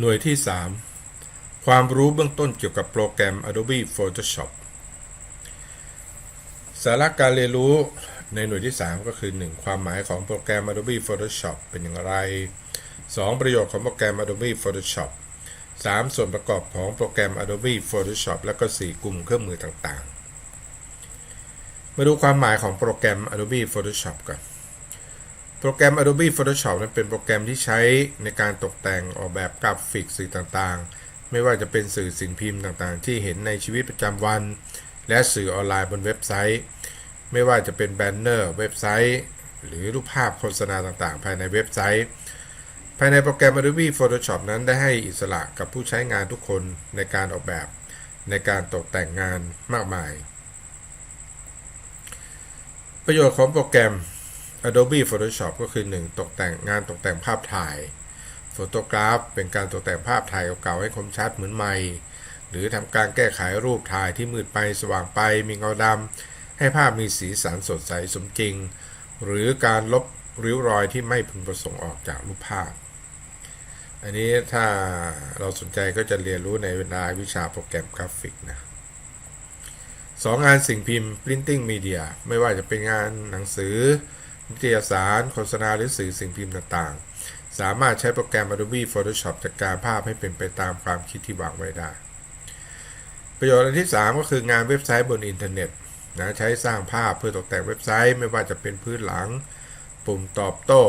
หน่วยที่ 3 ความรู้เบื้องต้นเกี่ยวกับโปรแกรม Adobe Photoshop สาระการเรียนรู้ในหน่วยที่ 3 ก็คือ 1. ความหมายของโปรแกรม Adobe Photoshop เป็นอย่างไร 2. ประโยชน์ของโปรแกรม Adobe Photoshop 3. ส่วนประกอบของโปรแกรม Adobe Photoshop และก็ 4 กลุ่มเครื่องมือต่างๆ มาดูความหมายของโปรแกรม Adobe Photoshop กัน โปรแกรม Adobe Photoshop นั้นเป็นโปรแกรมที่ใช้ในการตกแต่งออกแบบกราฟิกสื่อต่างๆ ไม่ว่าจะเป็นสื่อสิ่งพิมพ์ต่างๆ ที่เห็นในชีวิตประจำวัน และสื่อออนไลน์บนเว็บไซต์ ไม่ว่าจะเป็นแบนเนอร์เว็บไซต์ หรือรูปภาพโฆษณาต่างๆ ภายในเว็บไซต์ ภายในโปรแกรม Adobe Photoshop นั้นได้ให้อิสระกับผู้ใช้งานทุกคนในการออกแบบในการตกแต่งงานมากมาย ประโยชน์ของโปรแกรม Adobe Photoshop ก็คือ 1. ตกแต่งงานตกแต่งภาพถ่ายโฟโตกราฟเป็นการตกแต่งภาพถ่ายเก่าๆให้คมชัดเหมือนใหม่ หรือทำการแก้ไขรูปถ่ายที่มืดไปสว่างไปมีเงาดำให้ภาพมีสีสันสดใสสมจริง หรือการลบริ้วรอยที่ไม่พึงประสงค์ออกจากรูปภาพ อันนี้ถ้าเราสนใจก็จะเรียนรู้ในรายวิชาโปรแกรมกราฟิกนะสองงานสิ่งพิมพ์ printing media ไม่ว่าจะเป็นงานหนังสือ นิตยสาร โฆษณาหรือสื่อสิ่งพิมพ์ต่างๆ สามารถใช้โปรแกรม Adobe Photoshop จัดการภาพให้เป็นไปตามความคิดที่วางไว้ได้ ประโยชน์อันที่ 3 ก็คืองานเว็บไซต์บนอินเทอร์เน็ตนะใช้สร้างภาพเพื่อตกแต่งเว็บไซต์ไม่ว่าจะเป็นพื้นหลัง ปุ่มตอบโต้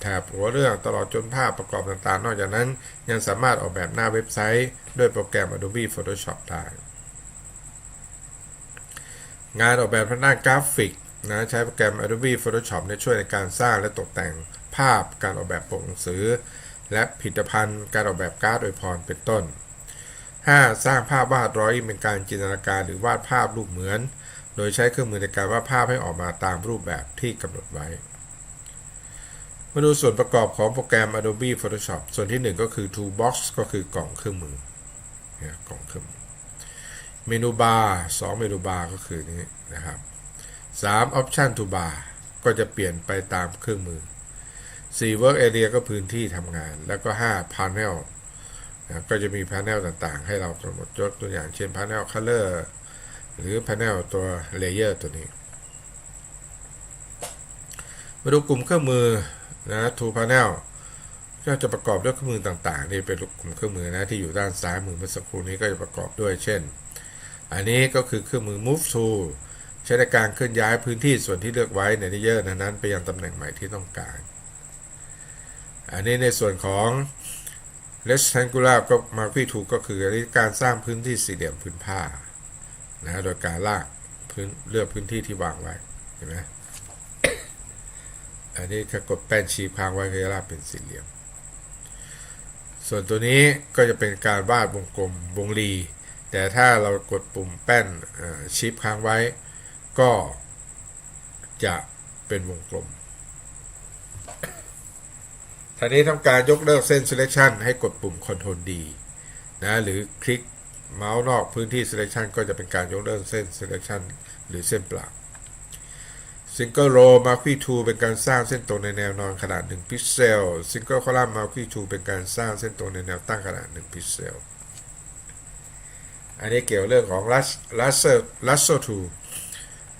แถบหัวเรื่องตลอดจนภาพประกอบต่างๆ นอกจากนั้นยังสามารถออกแบบหน้าเว็บไซต์ ด้วยโปรแกรม Adobe Photoshop ได้ งานออกแบบทางด้านกราฟิก นะใช้โปรแกรม Adobe Photoshop ในช่วยในการสร้างและตกแต่งภาพการออกแบบปกหนังสือ และผลิตภัณฑ์การออกแบบการ์ดโดยพรเป็นต้น 5. สร้างภาพวาดร้อยเป็นการจินตนาการหรือวาดภาพรูปเหมือน โดยใช้เครื่องมือในการวาดภาพให้ออกมาตามรูปแบบที่กำหนดไว้ มาดูส่วนประกอบของโปรแกรม Adobe Photoshop ส่วนที่ 1 ก็คือ Toolbox ก็คือกล่องเครื่องมือกล่องเครื่องมือเมนูบาร์2เมนูบาร์ก็คือนี้นะครับ 3 Option to bar ก็จะเปลี่ยนไปตามเครื่องมือ 4 Work Area ก็พื้นที่ทำงาน แล้วก็5 Panel นะก็จะมี Panel ต่างๆ ให้เรากำหนดยกตัวอย่างเช่น Panel Color หรือ Panel ตัว Layer ตัวนี้ มาดูกลุ่มเครื่องมือนะ To Panel ก็จะประกอบด้วยเครื่องมือต่างๆนี่เป็นกลุ่มเครื่องมือนะที่อยู่ด้านซ้ายมือเมื่อสักครู่นี้ก็จะประกอบด้วยเช่น อันนี้ก็คือเครื่องมือ Move Tool ช้ในการเคลื่อนย้ายพื้นที่ส่วนที่เลือกไว้ในเลเยอร์นั้นไปยังตำแหน่งใหม่ที่ต้องการ อันนี้ในส่วนของ rectangular ก็ marquee tool ก็คือการสร้างพื้นที่สี่เหลี่ยมพื้นผ้านะโดยการลากพื้นเลือกพื้นที่ที่วางไว้เห็นไหมอันนี้ถ้ากดแป้นชี้ค้างไว้ก็จะลากเป็นสี่เหลี่ยม ส่วนตัวนี้ก็จะเป็นการวาดวงกลมวงรี แต่ถ้าเรากดปุ่มแป้นชิปค้างไว้ ก็จะเป็นวงกลมทีนี้ทำการยกเลิกเส้น selection ให้กดปุ่ม Ctrl D นะหรือคลิกเมาส์นอกพื้นที่ selection ก็จะเป็นการยกเลิกเส้น selection หรือเส้นปลา Single row marquee tool เป็นการสร้างเส้นตรงในแนวนอนขนาด 1 พิกเซล Single column marquee tool เป็นการสร้างเส้นตรงในแนวตั้งขนาด 1 พิกเซล อันนี้เกี่ยวเรื่องของ lasso lasso tool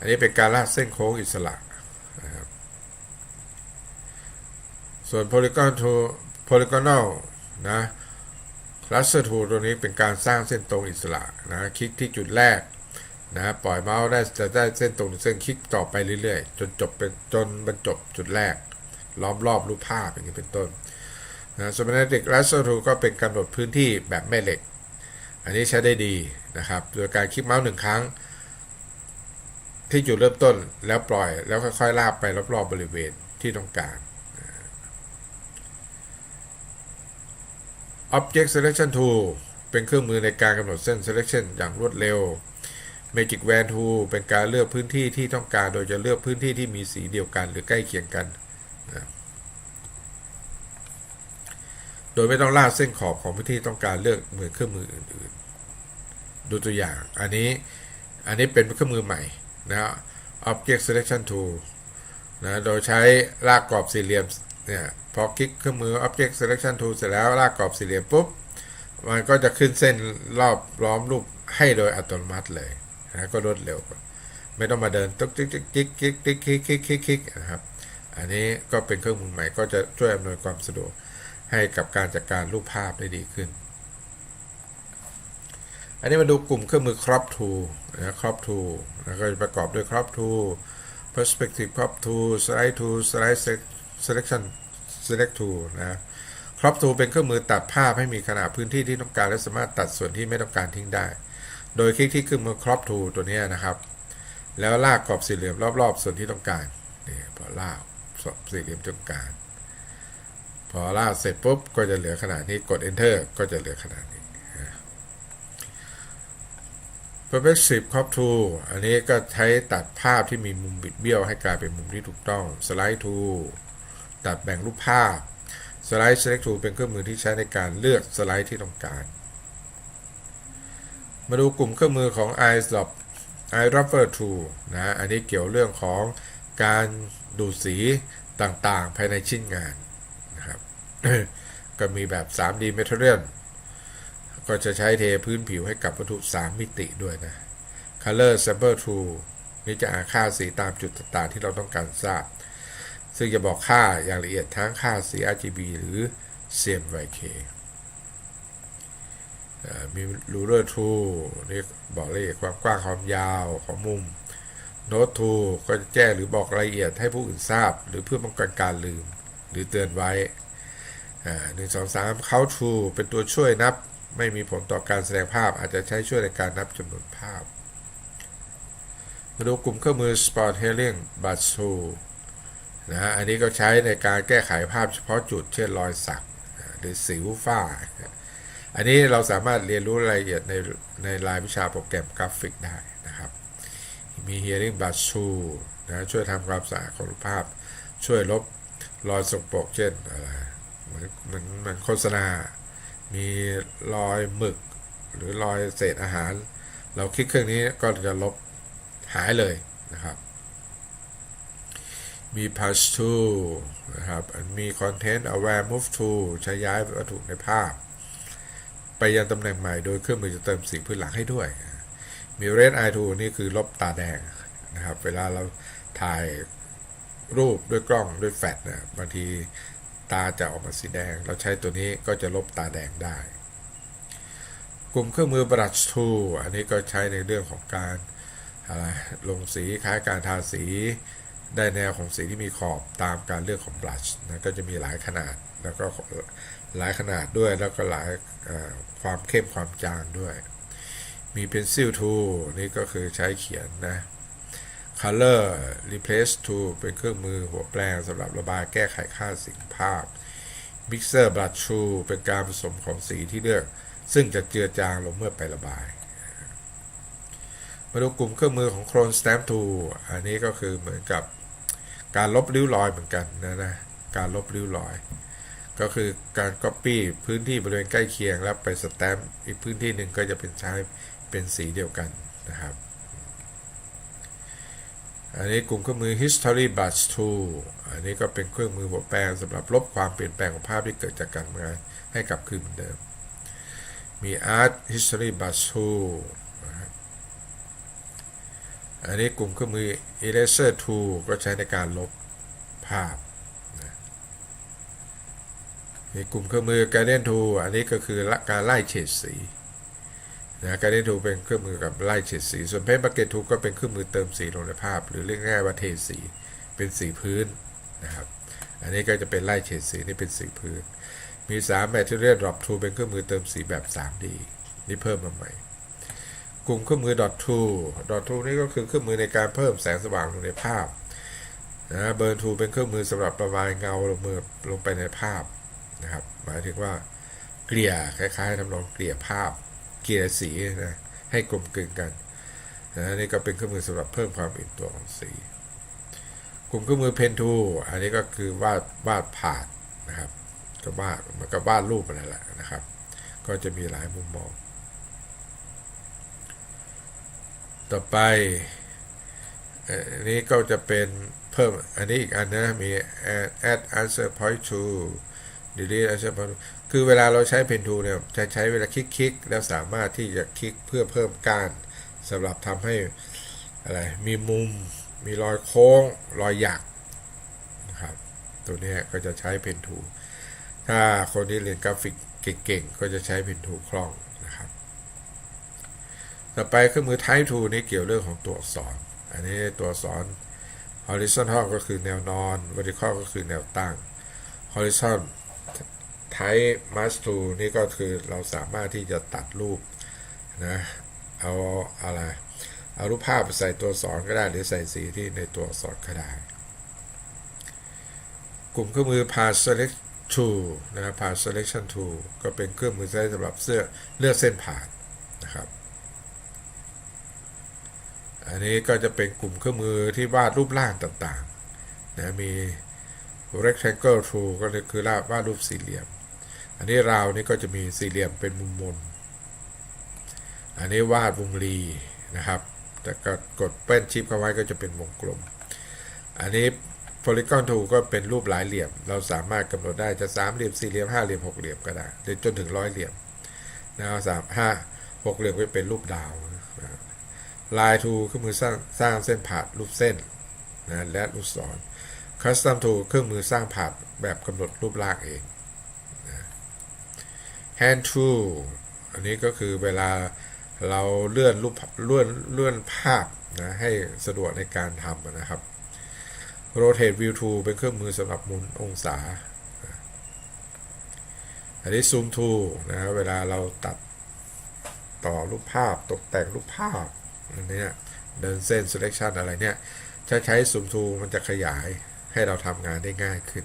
อันนี้เป็นการลากเส้นโค้งอิสระนะครับส่วน polygon to polygonal นะ cluster tool ตัวนี้เป็นการสร้างเส้นตรงอิสระนะคลิกที่จุดแรกนะปล่อยเมาส์ได้จะได้เส้นตรงเส้นคลิกต่อไปเรื่อยๆ จนจบเป็นจนบรรจบจุดแรก ล้อมรอบรูปภาพอย่างนี้เป็นต้นนะ Semantic Lasso Tool ก็เป็นกำหนดพื้นที่แบบแม่เหล็ก อันนี้ใช้ได้ดีนะครับ โดยการคลิกเมาส์หนึ่งครั้ง ที่จุดเริ่มต้นแล้วปล่อยแล้วค่อยๆลากไปรอบๆบริเวณที่ต้องการ Object Selection Tool เป็นเครื่องมือในการกำหนดเส้น selection อย่างรวดเร็ว Magic Wand Tool เป็นการเลือกพื้นที่ที่ต้องการโดยจะเลือกพื้นที่ที่มีสีเดียวกันหรือใกล้เคียงกัน โดยไม่ต้องลากเส้นขอบของพื้นที่ต้องการเลือกเหมือนเครื่องมืออื่นๆ ดูตัวอย่าง อันนี้ อันนี้เป็นเครื่องมือใหม่ นะ Object Selection Tool นะโดยใช้ลากกรอบสี่เหลี่ยมเนี่ยพอคลิกเครื่องมือ Object Selection Tool เสร็จแล้วลากกรอบสี่เหลี่ยมปุ๊บ มันก็จะขึ้นเส้นรอบล้อมรูปให้โดยอัตโนมัติเลยนะก็รวดเร็วกว่าไม่ต้องมาเดินตุ๊กติ๊กติ๊กติ๊กติ๊กติ๊กคลิกคลิกคลิกคลิกนะครับ อันนี้ก็เป็นเครื่องมือใหม่ก็จะช่วยอำนวยความสะดวกให้กับการจัดการรูปภาพได้ดีขึ้น อันนี้มาดูกลุ่มเครื่องมือ crop tool นะ crop tool แล้วก็จะประกอบด้วย crop tool perspective crop tool slide tool slide selection select to นะ crop tool เป็นเครื่องมือตัดภาพให้มีขนาดพื้นที่ที่ต้องการและสามารถตัดส่วนที่ไม่ต้องการทิ้งได้ โดยคลิกที่เครื่องมือ crop tool ตัวนี้นะครับ แล้วลากกรอบสี่เหลี่ยมรอบๆ ส่วนที่ต้องการนี่พอลากสี่เหลี่ยมต้องการ พอลากเสร็จปุ๊บก็จะเหลือขนาดนี้กด enter ก็จะเหลือขนาดนี้ perspective crop tool อันนี้ก็ใช้ตัดภาพที่มีมุมบิดเบี้ยวให้กลายเป็นมุมที่ถูกต้อง slide tool ตัดแบ่งรูปภาพ slide select tool เป็นเครื่องมือที่ใช้ในการเลือกสไลด์ที่ต้องการ มาดูกลุ่มเครื่องมือของ iDrop iDropper tool นะ อันนี้เกี่ยวเรื่องของการดูดสีต่างๆ ภายในชิ้นงานนะครับ ก็มีแบบ 3D Material ก็จะใช้เทพื้นผิวให้กับวัตถุ 3 มิติด้วยนะ Color Sample Tool นี่จะอ่านค่าสีตามจุดต่างๆที่เราต้องการทราบ ซึ่งจะบอกค่าอย่างละเอียดทั้งค่าสี RGB หรือ CMYK มี Ruler Tool นี่บอกละเอียดความกว้างความยาวของมุม Note Tool ก็จะแจ้งหรือบอกรายละเอียดให้ผู้อื่นทราบ หรือเพื่อป้องกันการลืม หรือเตือนไว้หนึ่งสองสาม Count Tool เป็นตัวช่วยนับ ไม่มีผลต่อการแสดงภาพอาจจะใช้ช่วยในการนับจำนวนภาพ มาดูกลุ่มเครื่องมือ Spot Healing Brush Tool นะฮะอันนี้ก็ใช้ในการแก้ไขภาพเฉพาะจุดเช่นรอยสักหรือสิวฝ้า อันนี้เราสามารถเรียนรู้รายละเอียดในในรายวิชาโปรแกรมกราฟิกได้นะครับ มี Hearing Brush Tool นะช่วยทำความสะอาดของรูปภาพ ช่วยลบรอยสกปรกเช่นอะไรเหมือนเหมือนเหมือนโฆษณา มีรอยหมึก หรือรอยเศษอาหาร เราคลิกเครื่องนี้ก็จะลบหายเลยนะครับ มี Patch to นะครับ มี Content Aware Move Tool ใช้ย้ายวัตถุในภาพ ไปยังตำแหน่งใหม่โดยเครื่องมือจะเติมสีพื้นหลังให้ด้วย มี Red Eye Tool นี่คือลบตาแดงนะครับ เวลาเราถ่ายรูปด้วยกล้องด้วยแฟลชนะบางที ตาจะออกมาสีแดง เราใช้ตัวนี้ก็จะลบตาแดงได้ กลุ่มเครื่องมือ Brush Tool อันนี้ก็ใช้ในเรื่องของการอะไรลงสีคล้ายการทาสีได้แนวของสีที่มีขอบตามการเลือกของบลัชนะก็จะมีหลายขนาดแล้วก็หลายขนาดด้วยแล้วก็หลายความเข้มความจางด้วย มี Pencil Tool นี่ก็คือใช้เขียนนะ Color Replace Tool เป็นเครื่องมือหัวแปลงสำหรับระบายแก้ไขค่าสีภาพ Mixer Brush Tool เป็นการผสมของสีที่เลือก ซึ่งจะเจือจางลงเมื่อไประบาย มาดูกลุ่มเครื่องมือของ Clone Stamp Tool อันนี้ก็คือเหมือนกับการลบริ้วรอยเหมือนกันนะนะ การลบริ้วรอยก็คือการ Copy พื้นที่บริเวณใกล้เคียงแล้วไปสแตมป์อีกพื้นที่หนึ่งก็จะเป็นใช้เป็นสีเดียวกันนะครับ อันนี้กลุ่มเครื่องมือ History Brush Tool อันนี้ก็เป็นเครื่องมือหัวแปลงสำหรับลบความเปลี่ยนแปลงของภาพที่เกิดจากการงานให้กลับคืนเหมือนเดิม มี Art History Brush Tool อันนี้กลุ่มเครื่องมือ Eraser Tool ก็ใช้ในการลบภาพมีกลุ่มเครื่องมือ Gradient Tool อันนี้ก็คือการไล่เฉดสี นะ Gradient Tool เป็นเครื่องมือกับไล่เฉดสี ส่วน Paint Bucket Tool ก็เป็นเครื่องมือเติมสีลงในภาพ หรือเรียกง่ายว่าเทสีเป็นสีพื้นนะครับ อันนี้ก็จะเป็นไล่เฉดสีนี่เป็นสีพื้น มี3 Material Drop Tool เป็นเครื่องมือเติมสีแบบ 3D นี่เพิ่มมาใหม่ กลุ่มเครื่องมือ dot tool dot tool นี่ก็คือเครื่องมือในการเพิ่มแสงสว่างลงในภาพนะเบิร์นทูเป็นเครื่องมือสำหรับประบายเงาลงมือลงไปในภาพนะครับ หมายถึงว่าเกลี่ยคล้ายๆทำนองเกลี่ยภาพ กลี่ยสีนะให้กลมกลืนกันนะนี่ก็เป็นเครื่องมือสำหรับเพิ่มความอิ่มตัวของสี กลุ่มเครื่องมือเพนทูอันนี้ก็คือวาดวาดผาดนะครับก็วาดมันก็วาดรูปอะไรแหละนะครับ ก็จะมีหลายมุมมอง ต่อไปอันนี้ก็จะเป็นเพิ่มอันนี้อีกอันนะมี add answer point to delete action bar คือเวลาเราใช้ pen tool เนี่ยจะใช้เวลาคลิกๆแล้วสามารถที่จะคลิกเพื่อเพิ่มก้านสำหรับทำให้อะไรมีมุมมีรอยโค้งรอยหยักนะครับตัวนี้ก็จะใช้ pen tool ถ้าคนที่เรียนกราฟิกเก่งๆ ก็จะใช้ pen tool คล่องนะครับ ต่อไปเครื่องมือ type tool นี่เกี่ยวเรื่องของตัวอักษร อันนี้ตัวอักษร horizontal ก็คือแนวนอน vertical ก็คือแนวตั้ง horizontal type mask t o o นี่ก็คือเราสามารถที่จะตัดรูปนะเอาอะไรเอารูปภาพใส่ตัวอักษรก็ได้หรือใส่สีที่ในตัวอักษรก็ได้ กลุ่มเครื่องมือ path select tool นะครับ path selection tool ก็เป็นเครื่องมือใช้สำหรับเสื้อเลือกเส้นผ่านนะครับ อันนี้ก็จะเป็นกลุ่มเครื่องมือที่วาดรูปร่างต่างๆนะมี rectangle tool ก็คือวาดรูปสี่เหลี่ยม อันนี้ราวนี่ก็จะมีสี่เหลี่ยมเป็นมุมมน อันนี้วาดวงรีนะครับแต่ก็กดเป้นชิปเข้าไว้ก็จะเป็นวงกลม อันนี้ polygon tool ก็เป็นรูปหลายเหลี่ยม เราสามารถกำหนดได้จะสามเหลี่ยมสี่เหลี่ยมห้าเหลี่ยมหกเหลี่ยมก็ได้หรือจนถึงร้อยเหลี่ยมนะครับสามห้าหกเหลี่ยมก็เป็นรูปดาวลายทูเครื่องมือสร้างสร้างเส้นผ่ารูปเส้นนะและลูกศร Custom Tool เครื่องมือสร้างผ่าแบบกำหนดรูปร่างเอง Hand Tool อันนี้ก็คือเวลาเราเลื่อนรูปเลื่อนเลื่อนภาพนะให้สะดวกในการทำนะครับ Rotate View Tool เป็นเครื่องมือสำหรับหมุนองศา อันนี้ Zoom Tool นะเวลาเราตัดต่อรูปภาพตกแต่งรูปภาพอันเนี้ยเดินเส้น selection อะไรเนี่ย ถ้าใช้ซูมทูมันจะขยายให้เราทำงานได้ง่ายขึ้น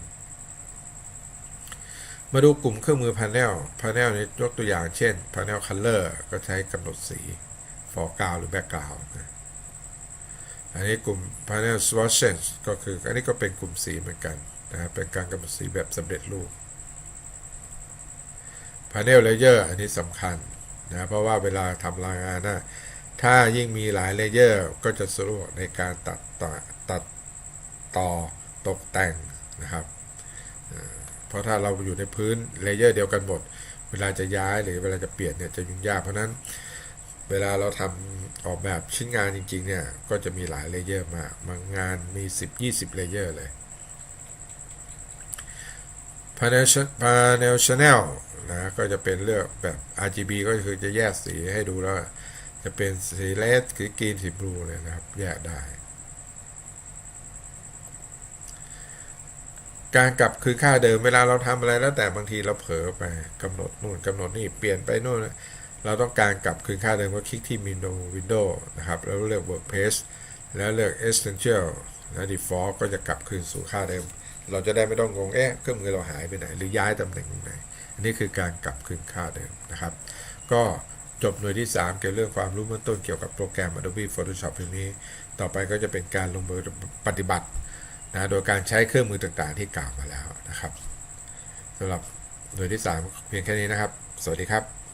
มาดูกลุ่มเครื่องมือ panel panel นี้ยกตัวอย่างเช่น panel color ก็ใช้กำหนดสี foreground หรือ background นะอันนี้กลุ่ม panel swatches ก็คืออันนี้ก็เป็นกลุ่มสีเหมือนกันนะครับเป็นการกำหนดสีแบบสำเร็จรูป panel layer อันนี้สำคัญนะเพราะว่าเวลาทำรายงานนะถ้ายิ่งมีหลายเลเยอร์ก็จะสะดวกในการตัดต่อตัดต่อตกแต่งนะครับ ราะถ้าเราอยู่ในพื้นเลเยอร์เดียวกันหมด เวลาจะย้ายหรือเวลาจะเปลี่ยนเนี่ยจะยุ่งยากเพราะนั้นเวลาเราทำออกแบบชิ้นงานจริงๆเนี่ยก็จะมีหลายเลเยอร์มากบางงานมี 10-20 เลเยอร์เลย panel panel channel นะก็จะเป็นเลือกแบบ RGB ก็คือจะแยกสีให้ดูแล้ว จะเป็นสีเลดสีกรีนสีบลูเลยนะครับ แยกได้ การกลับคือค่าเดิมเวลาเราทำอะไรแล้วแต่บางทีเราเผลอไปกำหนดนู่นกำหนดนี่เปลี่ยนไปนู่นเราต้องการกลับคืนค่าเดิมก็คลิกที่เมนู Windows นะครับ แล้วเลือก Workplace แล้วเลือก Essential และ Default ก็จะกลับคืนสู่ค่าเดิม เราจะได้ไม่ต้องงงเอ๊ะเครื่องมือเราหายไปไหน หรือย้ายตำแหน่งตรงไหน อันนี้คือการกลับคืนค่าเดิมนะครับ ก็จบหน่วยที่ 3 เกี่ยวเรื่องความรู้เบื้องต้นเกี่ยวกับโปรแกรม Adobe Photoshop เพียงนี้ ต่อไปก็จะเป็นการลงมือปฏิบัติ นะโดยการใช้เครื่องมือต่างๆที่กล่าวมาแล้วนะครับสำหรับหน่วยที่ 3 เพียงแค่นี้นะครับ สวัสดีครับ